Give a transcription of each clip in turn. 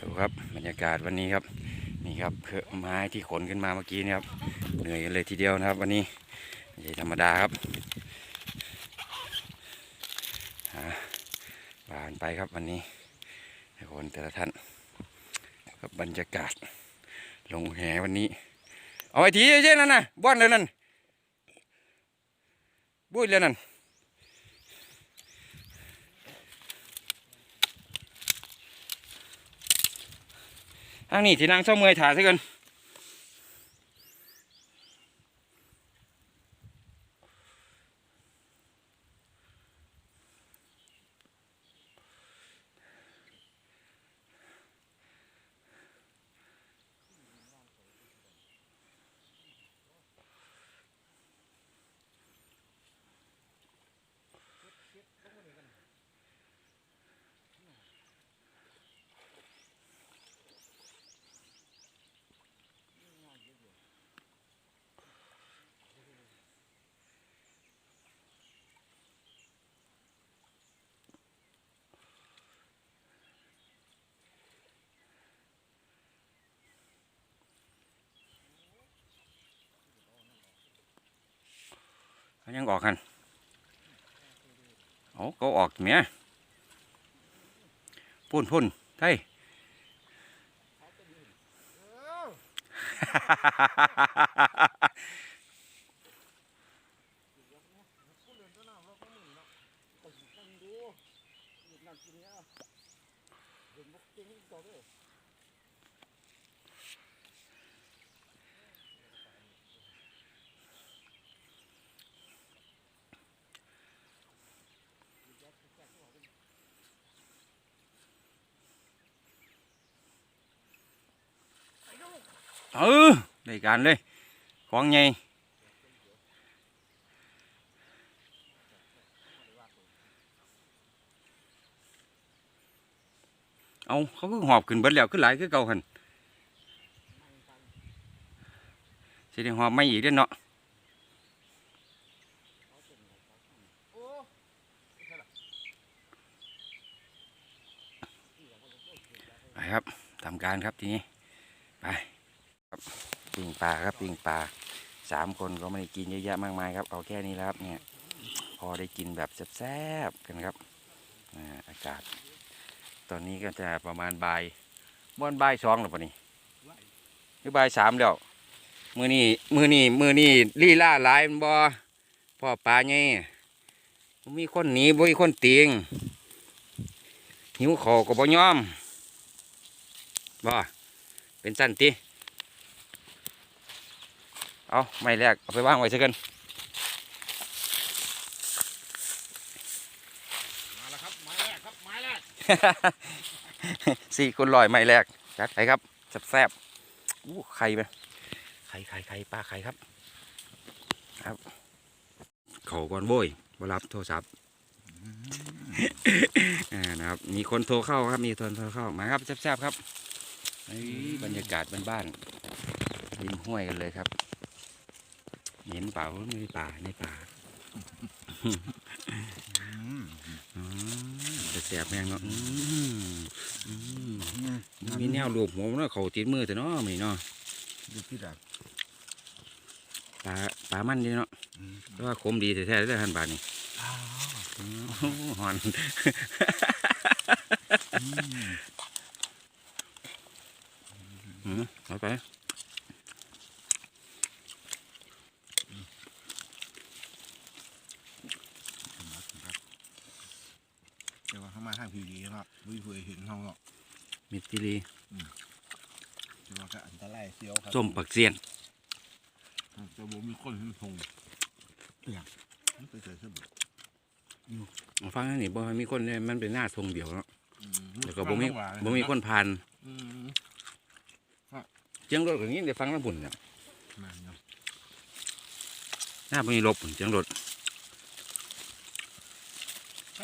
ดูครับบรรยากาศวันนี้ครับนี่ครับเพื่อไม้ที่ขนขึ้นมาเมื่อกี้นี่ครับเหนื่อยกันเลยทีเดียวนะครับ วันนี้ไม่ใช่ธรรมดาครับหาผ่านไปครับวันนี้ให้คนแต่ละท่านกับบรรยากาศ ลงแหวันนี้ เอาไอ้ทีเช่นนั่นนะบ้านเลยนั่นบุ้ยเลยนั่น ทางนี้ที่นางเศร้าเมื่อยถ่าซะกัน เขายังออกกันโอ้ก็ออกเมียพุ่นพุ่นไทยเออได้การเลยของใหญ่เอาเขาก็หอบขึ้นเบิดแล้วขึ้นหลา ยคือเก่าหันสิได้หอบไม่อีกเด้อเนาะไปครับทำการครับทีนี้ไป ปิ้งปลาครับปิ้งปลาสามคนก็ไม่ได้กินเยอะแยะมากมายครับ เอาแค่นี้แล้วครับเนี่ยพอได้กินแบบแซ่บๆกันครับอากาศ ตอนนี้ก็จะประมาณบ่ายบ้านบ่ายสองหรือเปล่านี่หรือบ่ายสามแล้วมือนี่มือนี่มือนี่ลี่ล่าหลายบ่พ่อปลาไงมีคนหนีบ่มีคนเตียงหิวขอก็บ่ยอมบ่เป็นสั้นติ เอาไม่แรกเอาไปวางไว้ซะกันมาแล้วครับไม้แรกครับไม้แรกสี่คนลอยไม่แรกจัดไปครับแซ่บๆอู้ไข่ไหมไข่ไข่ไข่ปลาไข่ครับ ครับเขาก่อนโว้ยบรับโทรศัพท์อ่านะครับมีคนโทรเข้าครับมีคนโทรเข้ามาครับแซ่บๆครับเฮ้ยบรรยากาศบ้านๆริมห้วยกันเลยครับ เห็นเปล่าไม่มีป่าในป่าอ๋อจะแสบแมงเนาะอืมอืมมีแนวรวบหัวมันเนาะเขาติดมือแต่เนาะมีเนาะดูที่ดักปลาปลามันดีเนาะแต่ว่าคมดีแท้ๆเลยท่านบาทนี่อ๋อหอนอืมเอาไป เดี๋ ยวว่าเข้ามาทางพีดีเนาะวิเคยเห็นห้องเนาะมิตรลีเดี๋ยวว่าก็อันตรายเสียวครับส้มปักเสียนแต่บ่มีคนเห็นทงเนี่ยมันไปเจอเสมอมาฟังนั่นนี่บ่ให้มีคนเนี่ยมันเป็นหน้าทรงเดียวเนาะอืมแล้วก็บ่มีฟังหวานบ่มีคนผ่านอืมเสียงรถอย่างนี้เดี๋ยวฟังน้ำบุญเนี่ยแม่นเนาะหน้าบ่มีลบเสียงรถถ้า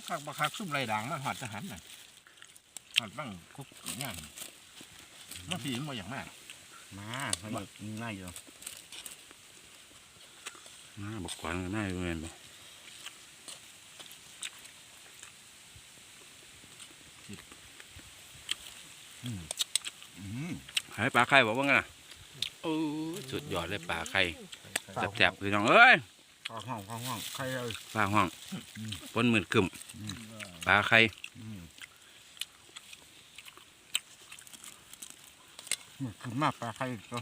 คักบักคักซุ่มไรด่างมันหอดทหารน่ะหอดบ้างคุกย่างมันผีมันบ่อย่างมาก มาเขาอยู่ง่ายอยู่หน้าบอกกวนหน้าอยู่เงินบ่ให้ปลาไข่บอกว่าไงน่ะโอ้ยสุดยอดเลยปลาไข่แซ่บๆพี่น้องเอ้ย ข้าวห้องข้าวห้องใครเลยปลาห้องปนหมื่นกึ่มปลาไข่อืมมันคือมากปลาใครก็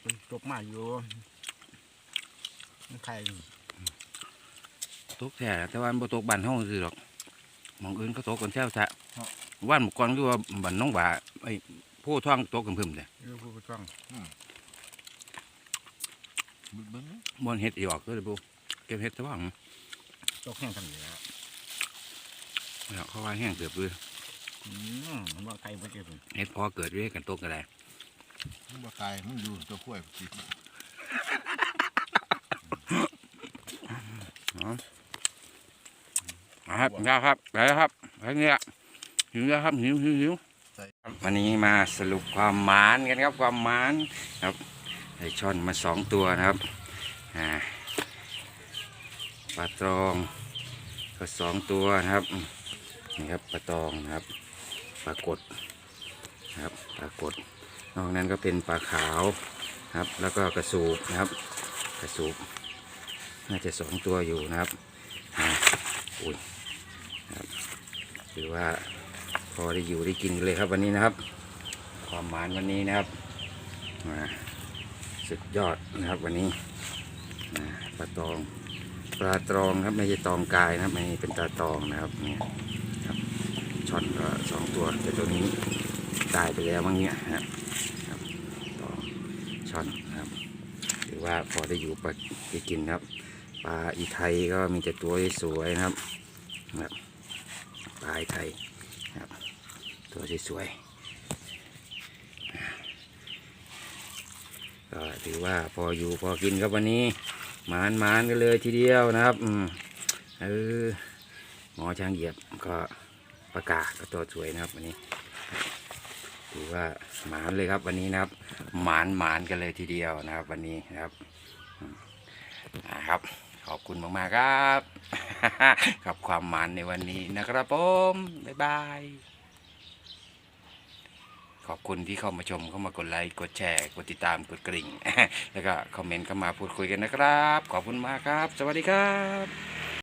เป็น ตกมาอยู่มันใครตกแท้แต่ว่ามันบ่ตกบ้านเฮาคือหรอกหมองอื่นก็ตกกันแซวซะว่านหมู่กวางคือว่าบ้านน้องหว่าไอ้ผู้ท่องตกกันเพิ่มเลยเรื่องผู้ปกครองบึ้งบึ้งบ่อนเฮ็ดอีออกก็เลยบ่เก็บเฮ็ดซะบ้างตกแห้งทำอยู่แล้วแล้วเขาว่าแห้งเกือบเลยอืมมันว่าใครไม่เก็บเฮ็ดพอเกิดด้วยกันตกก็ได้ มันบ่ตายมันอยู่ตัวกล้วยกินนะครับนะครับไปแล้วครับไปเนี่ยหิวแล้วครับหิวหิวหิววันนี้มาสรุปความหมานกันครับความหมานครับได้ช่อนมาสองตัวนะครับปลาตรองก็สองตัวนะครับนี่ครับปลาตองนะครับปลากดนะครับปลากด นอกนั้นก็เป็นปลาขาวครับ แล้วก็กระสูบนะครับ กระสูบน่าจะสองตัวอยู่นะครับอ่าอุ้ยถือว่าพอได้อยู่ได้กินเลยครับวันนี้นะครับ ความหมานวันนี้นะครับอ่าสุดยอดนะครับวันนี้ปลาตองปลาตรองครับไม่ใช่ตองกายนะครับอันนี้เป็นปลาตองนะครับเนี่ยครับช่อนก็สองตัวแต่ตัวนี้ ตายไปแล้วมั้งเนี่ยครับครับตอช่อนครับถือว่าพอได้อยู่ไปได้กินครับปลาอีไทยก็มีแต่ตัวสวยนะครับครับปลาไทยครับตัวสวยๆก็ถือว่าพออยู่พอกินครับวันนี้หมานหมานกันเลยทีเดียวนะครับอืมเออหมอช้างเหยียบก็ประกาศก็ตัวสวยนะครับวันนี้ ถือว่าหมานเลยครับ วันนี้นะครับ หมานหมานกันเลยทีเดียวนะครับ วันนี้นะครับอืมอ่าครับ ขอบคุณมากๆครับ กับความหมันในวันนี้นะครับผมบ๊ายบายขอบคุณที่เข้ามาชมเข้ามากดไลค์กดแชร์กดติดตามกดกริ่ง แล้วก็คอมเมนต์เข้ามาพูดคุยกันนะครับ ขอบคุณมากครับ สวัสดีครับ